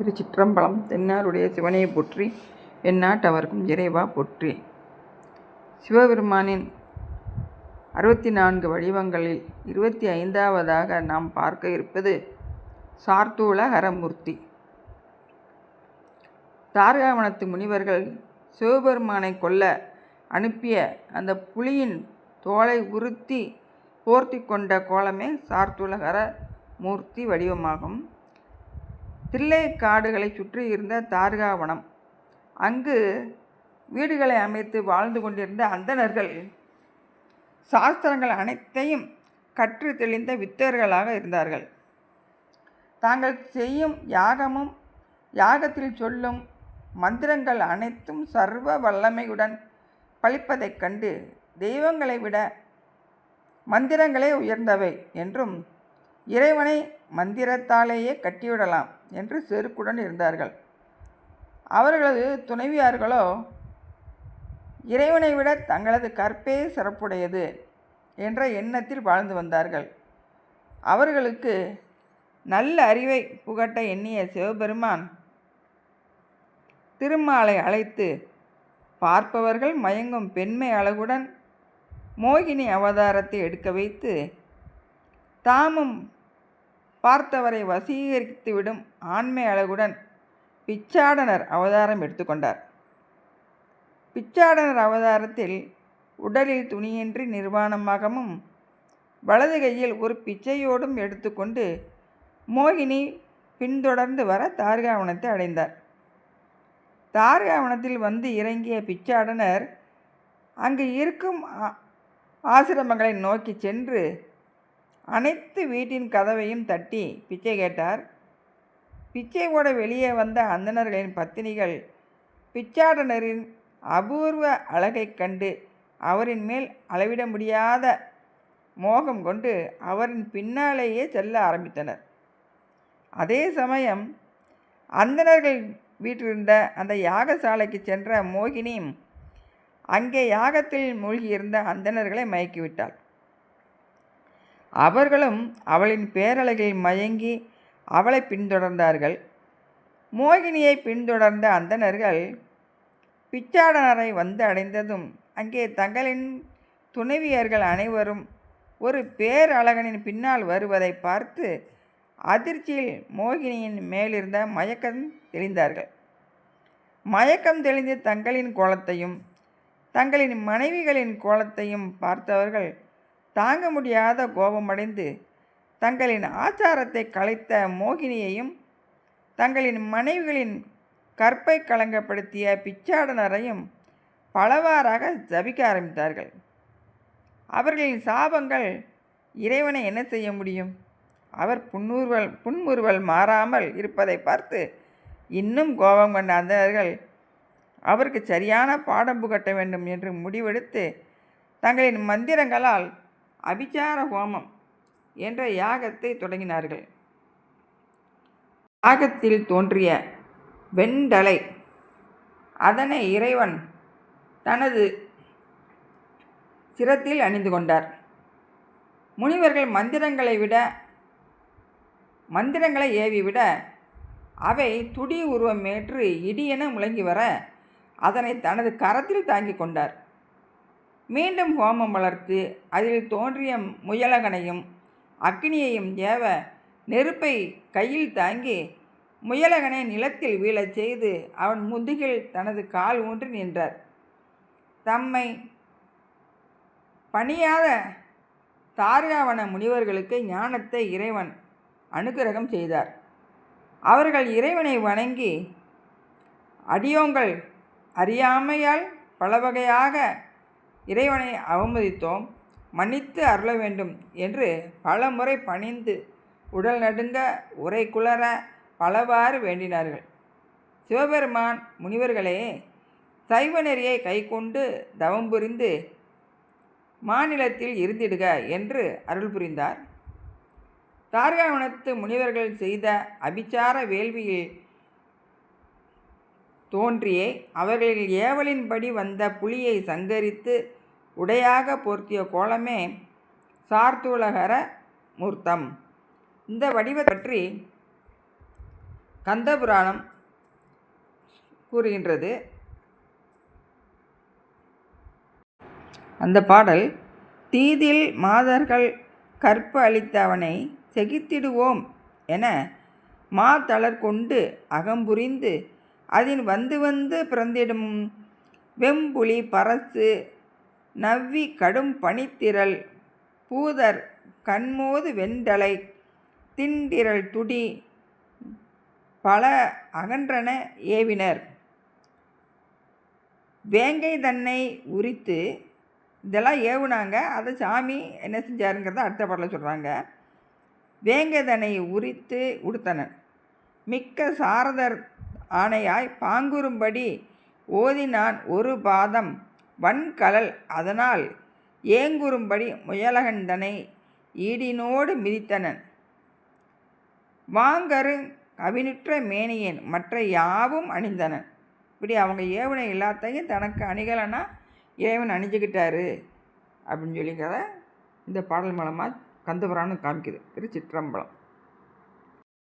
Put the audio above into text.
திருச்சிற்றம்பலம் தென்னாருடைய சிவனை போற்றி எந்நாட்டவர்க்கும் இறைவா போற்றி. சிவபெருமானின் அறுபத்தி நான்கு வடிவங்களில் இருபத்தி ஐந்தாவதாக நாம் பார்க்க இருப்பது சார்த்தூல ஹரமூர்த்தி. தாரகாவனத்து முனிவர்கள் சிவபெருமானை கொல்ல அனுப்பிய அந்த புலியின் தோலை உறுத்தி போர்த்தி கொண்ட கோலமே சார்த்துலகர மூர்த்தி வடிவமாகும். தில்லை காடுகளை சுற்றி இருந்த தார்காவனம். அங்கு வீடுகளை அமைத்து வாழ்ந்து கொண்டிருந்த அந்தணர்கள் சாஸ்திரங்கள் அனைத்தையும் கற்று தெளிந்த வித்தர்களாக இருந்தார்கள். தாங்கள் செய்யும் யாகமும் யாகத்தில் சொல்லும் மந்திரங்கள் அனைத்தும் சர்வ வல்லமையுடன் பழிப்பதைக் கண்டு தெய்வங்களை விட மந்திரங்களே உயர்ந்தவை என்றும் இறைவனை மந்திரத்தாலேயே கட்டிவிடலாம் என்று செருக்குடன் இருந்தார்கள். அவர்களது துணைவியார்களோ இறைவனை விட தங்களது கற்பே சிறப்புடையது என்ற எண்ணத்தில் வாழ்ந்து வந்தார்கள். அவர்களுக்கு நல்ல அறிவை புகட்ட எண்ணிய சிவபெருமான் திருமாலை அழைத்து பார்ப்பவர்கள் மயங்கும் பெண்மை அழகுடன் மோகினி அவதாரத்தை எடுக்க வைத்து தாமும் பார்த்தவரை வசீகரித்துவிடும் ஆண்மை அழகுடன் பிச்சாடனர் அவதாரம் எடுத்துக்கொண்டார். பிச்சாடனர் அவதாரத்தில் உடலில் துணியின்றி நிர்வாணமாகவும் வலது கையில் ஒரு பிச்சையோடும் எடுத்துக்கொண்டு மோகினி பின்தொடர்ந்து வர தார்காவனத்தை அடைந்தார். தார்காவனத்தில் வந்து இறங்கிய பிச்சாடனர் அங்கு இருக்கும் ஆசிரமங்களை நோக்கி சென்று அனைத்து வீட்டின் கதவையும் தட்டி பிச்சை கேட்டார். பிச்சையோட வெளியே வந்த அந்தணர்களின் பத்தினிகள் பிச்சாடனரின் அபூர்வ அழகைக் கண்டு அவரின் மேல் அளவிட முடியாத மோகம் கொண்டு அவரின் பின்னாலேயே செல்ல ஆரம்பித்தனர். அதே சமயம் அந்தணர்கள் வீட்டிலிருந்த அந்த யாகசாலைக்கு சென்ற மோகினியும் அங்கே யாகத்தில் மூழ்கியிருந்த அந்தணர்களை மயக்கிவிட்டாள். அவர்களும் அவளின் பேரழகில் மயங்கி அவளை பின்தொடர்ந்தார்கள். மோகினியை பின்தொடர்ந்த அந்தணர்கள் பிச்சாடனரை வந்து அடைந்ததும் அங்கே தங்களின் துணைவியர்கள் அனைவரும் ஒரு பேரழகனின் பின்னால் வருவதை பார்த்து அதிர்ச்சியில் மோகினியின் மேலிருந்த மயக்கம் தெளிந்தார்கள். மயக்கம் தெளிந்து தங்களின் கோலத்தையும் தங்களின் மனைவிகளின் கோலத்தையும் பார்த்தவர்கள் தாங்க முடியாத கோபமடைந்து தங்களின் ஆச்சாரத்தை கலைத்த மோகினியையும் தங்களின் மனைவிகளின் கற்பை களங்கப்படுத்திய பிச்சாடனரையும் பலவாறாக ஜபிக்க ஆரம்பித்தார்கள். அவர்களின் சாபங்கள் இறைவனை என்ன செய்ய முடியும்? அவர் புன்னூர்வல் புன்முறுவல் மாறாமல் இருப்பதை பார்த்து இன்னும் கோபம் கொண்ட அவருக்கு சரியான பாடம் புகட்ட வேண்டும் என்று முடிவெடுத்து தங்களின் மந்திரங்களால் அபிச்சார ஹோமம் என்ற யாகத்தை தொடங்கினார்கள். யாகத்தில் தோன்றிய வெண்டலை அதனை இறைவன் தனது சிரத்தில் அணிந்து கொண்டார். முனிவர்கள் மந்திரங்களை விட மந்திரங்களை ஏவி விட அவை துடி உருவம் ஏற்று இடியென முழங்கி வர அதனை தனது கரத்தில் தாங்கி கொண்டார். மீண்டும் ஹோமம் வளர்த்து அதில் தோன்றிய முயலகனையும் அக்னியையும் ஏவ நெருப்பை கையில் தாங்கி முயலகனை நிலத்தில் வீழச் செய்து அவன் முதுகில் தனது கால் ஊன்றி நின்றார். தம்மை பணியாத தார்காவன முனிவர்களுக்கு ஞானத்தை இறைவன் அனுகிரகம் செய்தார். அவர்கள் இறைவனை வணங்கி அடியோங்கள் அறியாமையால் பல வகையாக இறைவனை அவமதித்தோம் மன்னித்து அருள வேண்டும் என்று பல முறை பணிந்து உடல் நடுங்க உரை குளர பலவாறு வேண்டினார்கள். சிவபெருமான் முனிவர்களே சைவ நெறியை கைக்கொண்டு தவம் புரிந்து மாநிலத்தில் இருந்திடுக என்று அருள் புரிந்தார். தார்காவனத்து முனிவர்கள் செய்த அபிச்சார வேள்வியில் தோன்றியே. அவர்களில் ஏவலின்படி வந்த புலியை சங்கரித்து உடையாக போர்த்திய கோலமே சார்த்தூலகர மூர்த்தம். இந்த வடிவத்தை பற்றி கந்தபுராணம் கூறுகின்றது. அந்த பாடல் தீதில் மாதர்கள் கற்பு அளித்த அவனை செகித்திடுவோம் என மாதளர் கொண்டு அகம்புரிந்து அதின் வந்து வந்து பிறந்திடும் வெம்புலி பரசு நவ்வி கடும் பனித்திரள் பூதர் கண்மோது வெண்டலை திண்டிரள் துடி பல அகன்றன ஏவினர். வேங்கை தன்னை உரித்து இதெல்லாம் ஏவுனாங்க. அதை சாமி என்ன செஞ்சாருங்கிறத அடுத்த பாடலில் சொல்கிறாங்க வேங்கை தன்னை உரித்து உடுத்தனன். மிக்க சாரதர் ஆணையாய் பாங்குறும்படி ஓதினான் ஒரு பாதம் வன்கலல் அதனால் ஏங்குறும்படி முயலகண்டனை ஈடினோடு மிதித்தனன். வாங்கரு கவினுற்ற மேனியன் மற்ற யாவும் அணிந்தனன். இப்படி அவங்க ஏவனை எல்லாத்தையும் தனக்கு அணிகலனா இறைவன் அணிஞ்சுக்கிட்டாரு அப்படின்னு சொல்லிக்கிறத இந்த பாடல் மூலமாக கந்தபுராணம் காமிக்குது. திருச்சிற்றம்பலம்.